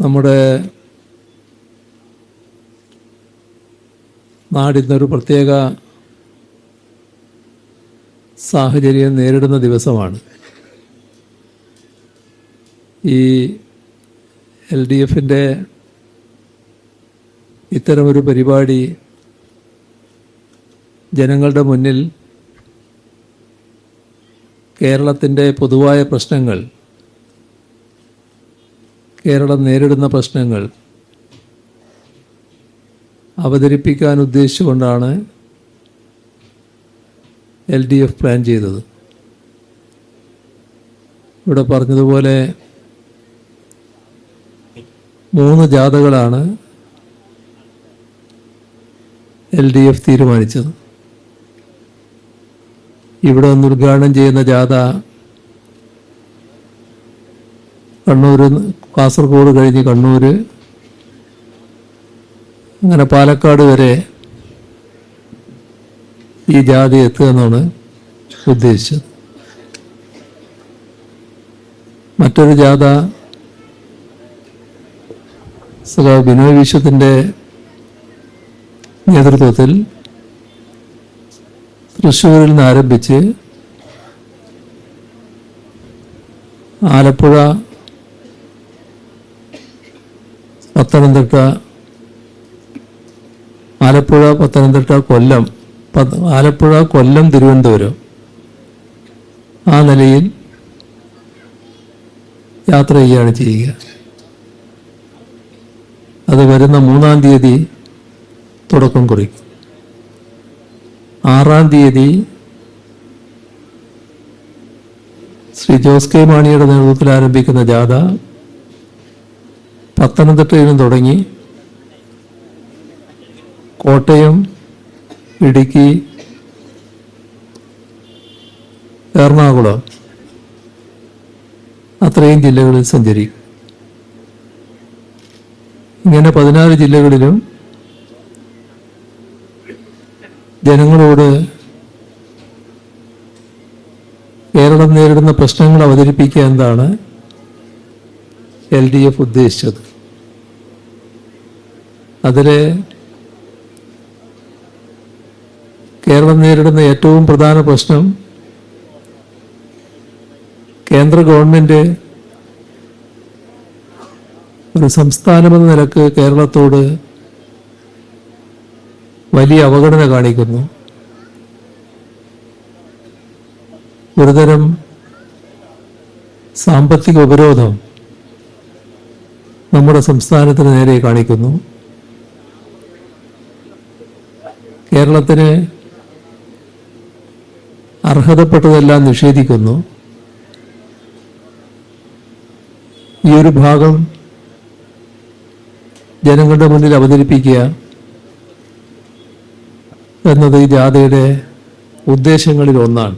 നമ്മുടെ നാടിന്നൊരു പ്രത്യേക സാഹചര്യം നേരിടുന്ന ദിവസമാണ്. ഈ എൽ ഡി എഫിന്റെ ഇത്തരമൊരു പരിപാടി ജനങ്ങളുടെ മുന്നിൽ കേരളത്തിന്റെ പൊതുവായ പ്രശ്നങ്ങൾ കേരളം നേരിടുന്ന പ്രശ്നങ്ങൾ അവതരിപ്പിക്കാൻ ഉദ്ദേശിച്ചുകൊണ്ടാണ് എൽ ഡി എഫ് പ്ലാൻ ചെയ്തത്. ഇവിടെ പറഞ്ഞതുപോലെ മൂന്ന് ജാഥകളാണ് എൽ ഡി എഫ് തീരുമാനിച്ചത്. ഇവിടെ ഒന്ന് ഉദ്ഘാടനം ചെയ്യുന്ന ജാഥ കണ്ണൂർ കാസർഗോഡ് കഴിഞ്ഞ് കണ്ണൂർ അങ്ങനെ പാലക്കാട് വരെ ഈ ജാതി എത്തുക എന്നാണ് ഉദ്ദേശിച്ചത്. മറ്റൊരു ജാഥ സല ബിനോയ് വിശ്വത്തിന്റെ നേതൃത്വത്തിൽ തൃശ്ശൂരിൽ നിന്ന് ആരംഭിച്ച് ആലപ്പുഴ പത്തനംതിട്ട ആലപ്പുഴ പത്തനംതിട്ട കൊല്ലം ആലപ്പുഴ കൊല്ലം തിരുവനന്തപുരം. ആ നിലയിൽ യാത്ര ചെയ്യുകയാണ് ചെയ്യുക. അത് വരുന്ന മൂന്നാം തീയതി തുടക്കം കുറിക്കും. ആറാം തീയതി ശ്രീ ജോസ് കെ മാണിയുടെ നേതൃത്വത്തിൽ ആരംഭിക്കുന്ന ജാഥ പത്തനംതിട്ടയിൽ നിന്ന് തുടങ്ങി കോട്ടയം ഇടുക്കി എറണാകുളം അത്രയും ജില്ലകളിൽ സഞ്ചരിക്കും. ഇങ്ങനെ പതിനാറ് ജില്ലകളിലും ജനങ്ങളോട് കേരളം നേരിടുന്ന പ്രശ്നങ്ങൾ അവതരിപ്പിക്കുക എന്താണ് എൽ ഡി എഫ് ഉദ്ദേശിച്ചത്. അതിൽ കേരളം നേരിടുന്ന ഏറ്റവും പ്രധാന പ്രശ്നം കേന്ദ്ര ഗവൺമെന്റ് ഒരു സംസ്ഥാനമെന്ന നിലയ്ക്ക് കേരളത്തോട് വലിയ അവഗണന കാണിക്കുന്നു. ഒരുതരം സാമ്പത്തിക ഉപരോധം നമ്മുടെ സംസ്ഥാനത്തിന് നേരെ കാണിക്കുന്നു. കേരളത്തിന് അർഹതപ്പെട്ടതെല്ലാം നിഷേധിക്കുന്നു. ഈ ഒരു ഭാഗം ജനങ്ങളുടെ മുന്നിൽ അവതരിപ്പിക്കുക എന്നത് ഈ ജാഥയുടെ ഉദ്ദേശങ്ങളിൽ ഒന്നാണ്.